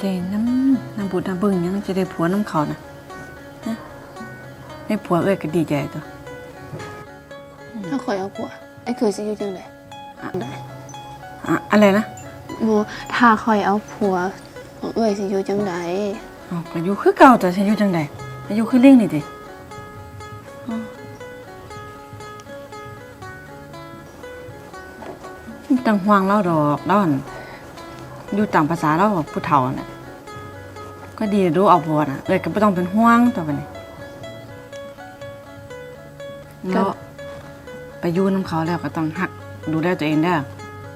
แต่น้ำน้ำบุญน้ำบึงยังจะได้ผัวน้ำเขานะฮะได้ผัวเอ้ยก็ดีใจตัวถ้าคอยเอาผัวไอ้เคยสิอยู่จังไดได้อะอะไรนะบ่ถ้าคอยเอาผัวของเอ้ยสิอยู่จังไดอ๋อก็อยู่คือเก่าแต่ฉันอยู่จังใดอายุคือเลี้ยงนี่ดิอ๋อไม่ต้องห่วงเราดอกเราอั่น อยู่ต่างภาษาเราแบบผู้เฒ่าน่ะก็ดีรู้เอาผัวน่ะเลยก็ไม่ต้องเป็นห่วงตัวบัดนี้แล้วไปอยู่น้ำเขาแล้วก็ต้องหักดูแลตัวเองเด้อ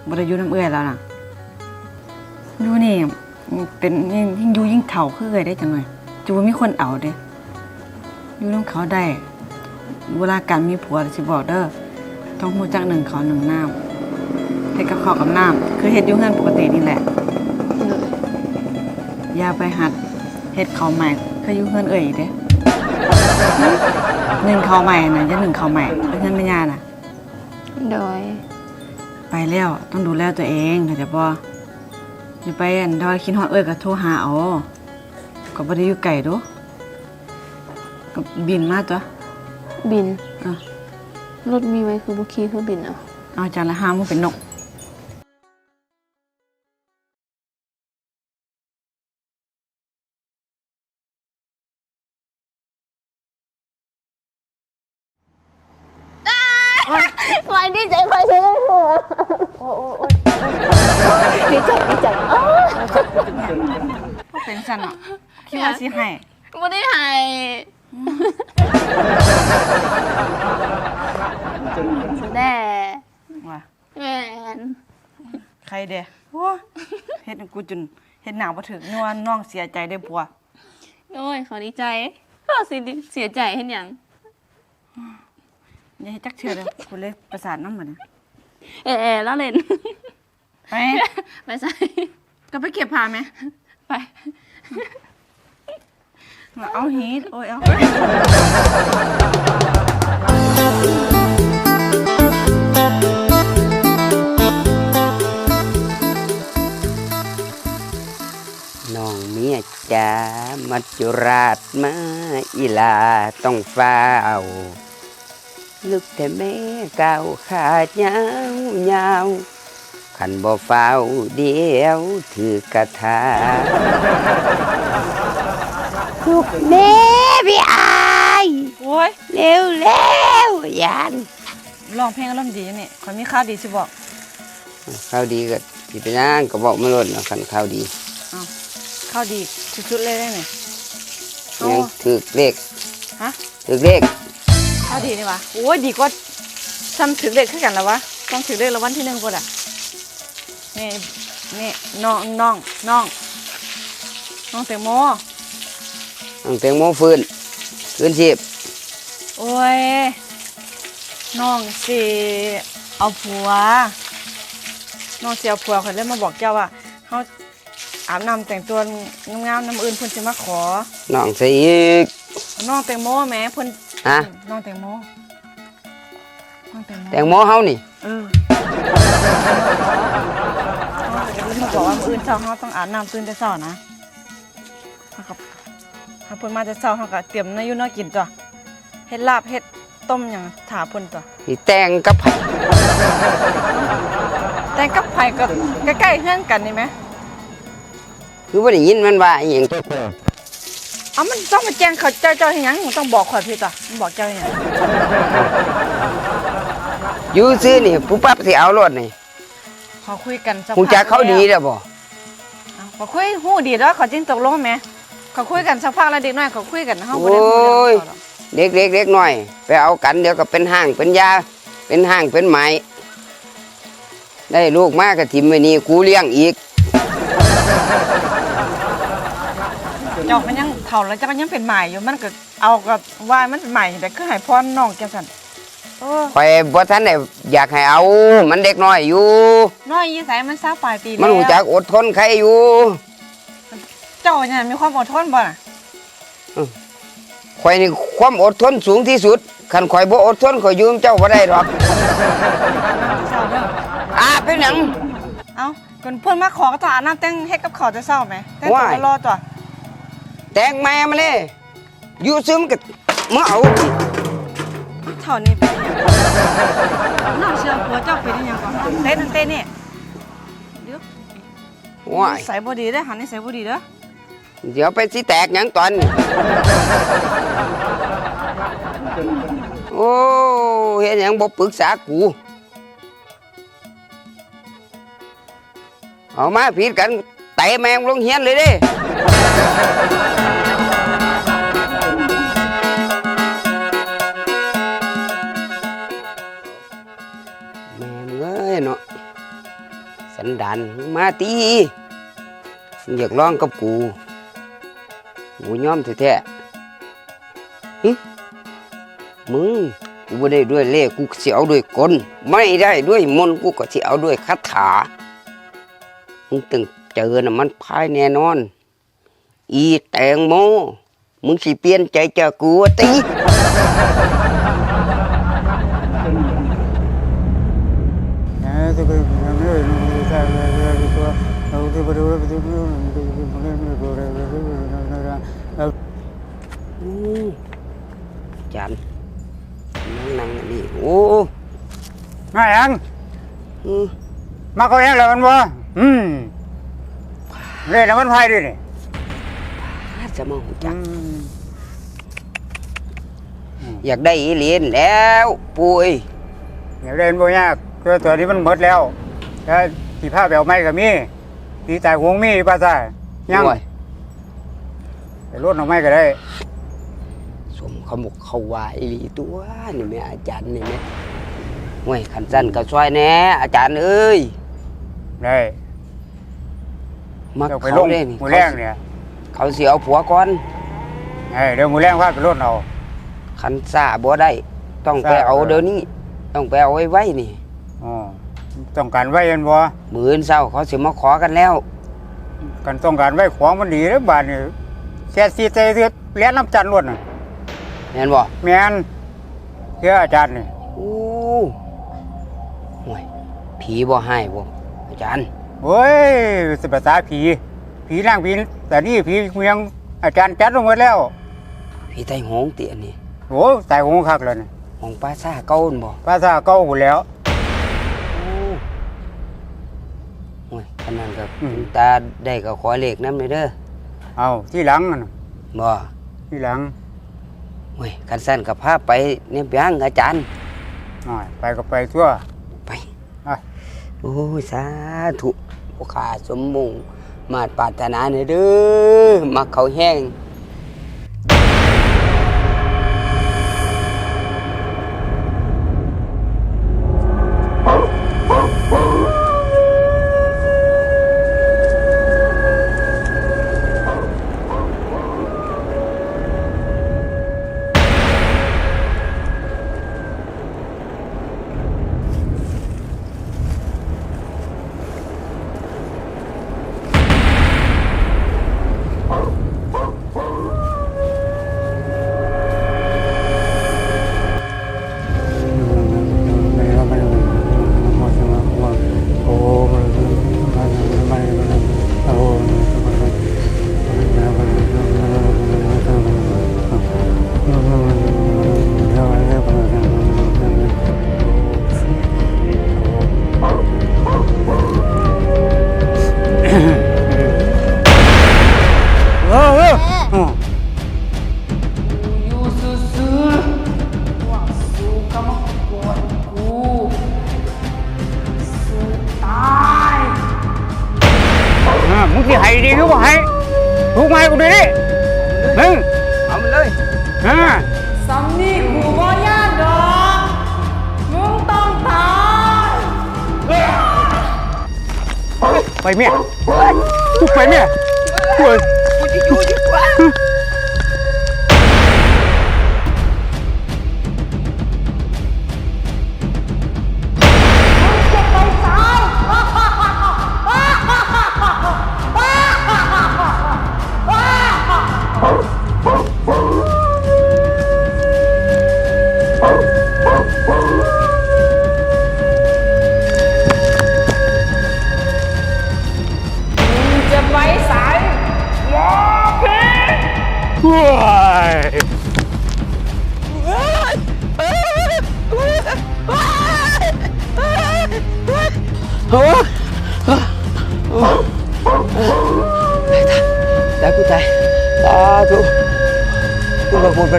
บ่ได้อยู่น้ำเอื้อยแล้วน่ะอยู่นี่เป็นยิ่งยิ่งอยู่ยิ่งเฒ่าคือเอ้อยได้จังเลยจูว่ามีคนเอาเด้อยู่น้ำเขาได้เวลาการมีผัวสิบอกเด้อต้องหูจักหนึ่งเขาหนึ่งน้ำเฮ็ดกับข้าวกับน้ำคือเฮ็ดอยู่เฮือนปกตินี่แหละเลย อย่าไปหัดเฮ็ดข้าวใหม่คืออยู่เฮือนเอ่ยเด้หนึ่งข้าวใหม่น่ะอย่าหนึ่งข้าวใหม่เฮือนแม่ย่าน่ะ โดย ไปแล้วต้องดูแลตัวเองเข้าใจบ่อย่าไปอันดอยคิดฮอดเอ้ยก็โทรหาเอาก็บ่ได้อยู่ไกลโดก็บินมาตัวบินอะรถมีไว้คือบ่ขี่คือบินเอาเอาจานละห้ามันเป็นนก เป็นซั่นเนาะคิดว่าสิให้บ่ได้ให้ แด่ว่าแม่นใครเด้โอ้เฮ็ดให้กูจนเฮ็ดหน้าบ่ถึกนัวน้องเสียใจได้ผัวโอ้ยขอดีใจก็สิเสียใจเห็นหยังอย่าให้จักเชื่อเลยกูเลยประสาทน้ำเหมือนเออเออแล้วเล่น ไป ไปใส่ ก็ไปเก็บผ้าไหม ไป เอาฮีทโอ้ยเอาน้องเมียจ๋ามัจจุราชมาอีลาต้องฟ้าลึกแต่แม่ก้าวขาดยาวยาว ขันบ่ฟ้าวเดียวถือกระทาลูกแม่พี่อายโอ้ยเร็วเร็วๆยานร้องเพลงอารมณ์ดีนี่คนมีข้าวดีสิบอกข้าวดีก็สิไปนั่งก็บอกไม่ลดนะขันข้าวดีข้าวดีสุดๆเลยได้ไหมเอายังถือเลขฮะถือเลขข้าวดีนี่วะโอ้ยดีกว่าซ้ำถึงเด็กขึ้นกันแล้ววะต้องถึงเด็กแล้ววันที่หนึ่งกูอะ นี่นี่น้องน้องน้องน้องแตงโมน้องแตงโมฟื้นฟื้นชีพโอ้ยน้องสิเอาผัว น้องสิเอาผัวคนเลยมาบอกเจ้าว่าเขาอาบน้ำแต่งตัวงามๆน้ำอื่นเพิ่นสิมาขอน้องใส่อีกน้องแตงโมแหม่เพิ่นฮะน้องแตงโมน้องแตงโมแตงโมเฮานี่เออ เขาบอกว่ามื้ออื่นเช้าเขาต้องอาบน้ำตื่นแต่เช้านะเขาก็ถ้าเพิ่นมาแต่เช้าเขาก็เตรียมเนื้ออยู่เนื้อกินตัวเฮ็ดลาบเฮ็ดต้มหยังถาเพิ่นตัวสิแต่งกับไผแต่กับไผก็ใกล้ๆเฮือนกันนี่ไหมคือบ่ได้ยินมันว่าอหยังตัวเพิ่นเอามันต้องมาแจ้งเขาเจ้าเจ้าเฮ็ดหยังต้องบอกข่อยพี่ตัวมันบอกเจ้าเฮ็ดหยังอยู่ซื้อนี่ผู้ปั๊บสิเอารถนี่ ขอคุยกันสักฮู้จักเขาดีแล้วแล้วบ่เอาขอคุยฮู้ดีแล้วขอจิงตกลงไหมขอคุยกันสักพักแล้วเด็กน้อยขอคุยกันเฮาบ่โอ้ได้ฮู้เรื่อยงเขาหรอกเด็กเล็กเล็กน้อยไปเอากันเดี๋ยวก็เป็นห้างเป็นยาเป็นห้างเป็นไม้ได้ลูกมาก็ทิมไว้นี่กูเลี้ยงอีก เจ้ามันยังเฒ่าแล้วเจ้าก็ยังเป็นใหม่อยู่มันก็เอาก็ว่ามันเป็นใหม่แต่คือให้พรน้องจังซั่น โอ้ข่อยบ่ทันได้อยากให้เอา มันเด็กน้อยอยู่ น้อยยี่ไสมันซาปลายปีแล้วมันรู้จักอดทนใครอยู่ เจ้าเนี่ยมีความอดทนบ่น่ะข่อยนี่ความอดทนสูงที่สุดคันข่อยบ่อดทนข่อยอยืมเจ้าบ่ได้หรอกเจ้าเด้ออ่าเป็นหยัง เอ้าก็คนเพื่อนมาขอก็ต้องอาบน้ำแต่งเฮ็ดกับข้าวจะเศร้าไหมแต่งตัวว้าย รอตัว แต่งแม่มาเลยอยู่ซึมกับมาเอา เท่านี้เป็นหยังน้องเชื่อผัวเจ้าเป็นอหยังก่อนเต้นเต้นนี่เดี๋ยวว้ายใส่บ่ดีเด้อหันนี่ใส่บ่ดีเด้อเดี๋ยวไปสิแตกหยังตอน โอ้เฮ็ดหยังบ่ปรึกษากู เอามาผิดกันเตะแมงลงเฮียนเลยเด้ สันดานมึงมาตีอยากร้องกับกูกูยอมแท้ๆมึงกูไม่ได้ด้วยเล่กูเสิเอาด้วยกลไม่ได้ด้วยมนกูก็เสิเอาด้วยคาถามึงตึงเจอน่ะมันพายแน่นอน อีแตงโมมึงสิเปลี่ยนใจจากกูติ อืม จันนั่งนั่งนี่โอ้มาหยังอืมมาเขาแห้งแล้วมันบ่อืมเล่นแล้วมันไพ่ด้วยนี่อาจะมาหูจัอืกอยากได้อีเหรียญแล้วปุยอยาเล่นบ่ยากตัวตัวนี้มันหมดแล้วแล้วสีผ้าแบวไม้ก็มี สีตายหวงมีป้าซ่ายังโอ้ยไปรดหน่อไม้ก็ได้ สมเขาบอกเขาว่าอีหลีตัวนี่แม่อาจารย์นี่แม่ห่วยขันสั้นก็ช่วยแหน่อาจารย์เอ้ยได้มาเดี๋ยวไปเขาลงเล่นมือแรงเนี่ยเขาเสียเอาผัวก่อนไอ้เดี๋ยวมือแรงว่าไปรดเอา ขันซ่าบ่ได้ ต้องไปซ่า เอาเออเดี๋ยวนี้ ต้องไปเอาไว้ไว้นี่อ๋อ ต้องการไว้ยันบ่มืออื่นเศร้าเขาสิมาขอกันแล้วกันต้องการไว้ของมันดีแล้วบาดนี่แค่สีเตยเสียเลี้ยนน้ำจันทร์รดน่ะแม่นบ่แม่นเชื่ออาจารย์นี่โอ้ห่วยผีบ่ให้บ่อาจารย์โอ้ยสภาษาผี ผีนางผีแต่นี่ผีเมืองอาจารย์จัดลงไว้แล้วผีไทยโหงเตียนี่โอ้ตายหงคักเลยนี่ของป้าซ่าเก่าหั่นบ่ภาษาเก่าหมดแล้ว โอ้ย อันนั้นก็อืมตาได้ก็ขอเลขนำเลยเด้อเอาที่หลังนั่นบ่ที่หลังโอ้ยคันสั้นกับพาไปเนี่ยเปียงอาจารย์ หน่อยไปก็ไปทั่ว ไปอะ โอ้ยสาธุผู้ขาสมมุงมาดปรารถนาเนยเด้อมักเขาแห้ง สำนี่กูบ่ย่านดอกมึงต้องตายไปเมียกไปเมียกูกูจะอยู่ โอ้โอ้ตายกูตายสาธุคุณพระ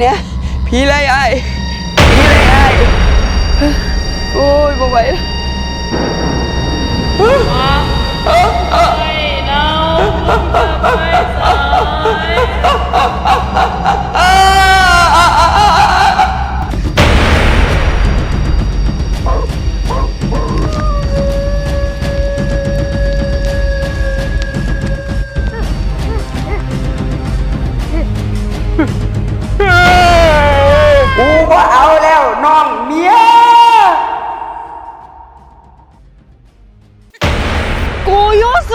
เนี่ยผีเลยไอ้ผีเลยไอ้โอ้ยบ่ไหวแล้วกู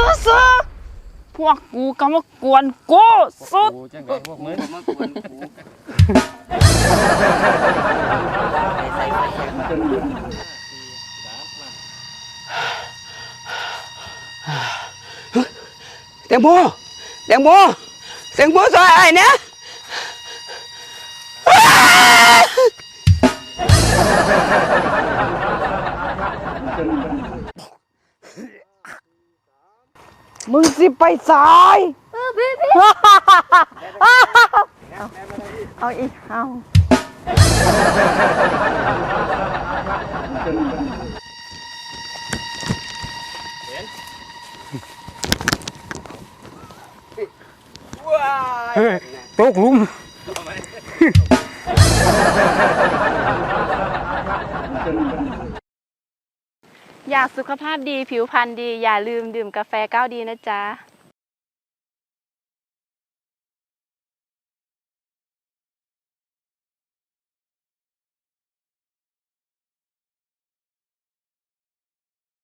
อยู่ซื่อพวกกูก็มากวนกูสุดแตงโมแตงโมแตงโมช่วยไอ้เนี่ย มึงสิไปสายเออพี่พี่เอาอีกเอาเฮ้ยตกหลุม อยากสุขภาพดีผิวพรรณดี อย่าลืมดื่มกาแฟก้าวดีนะจ๊ะ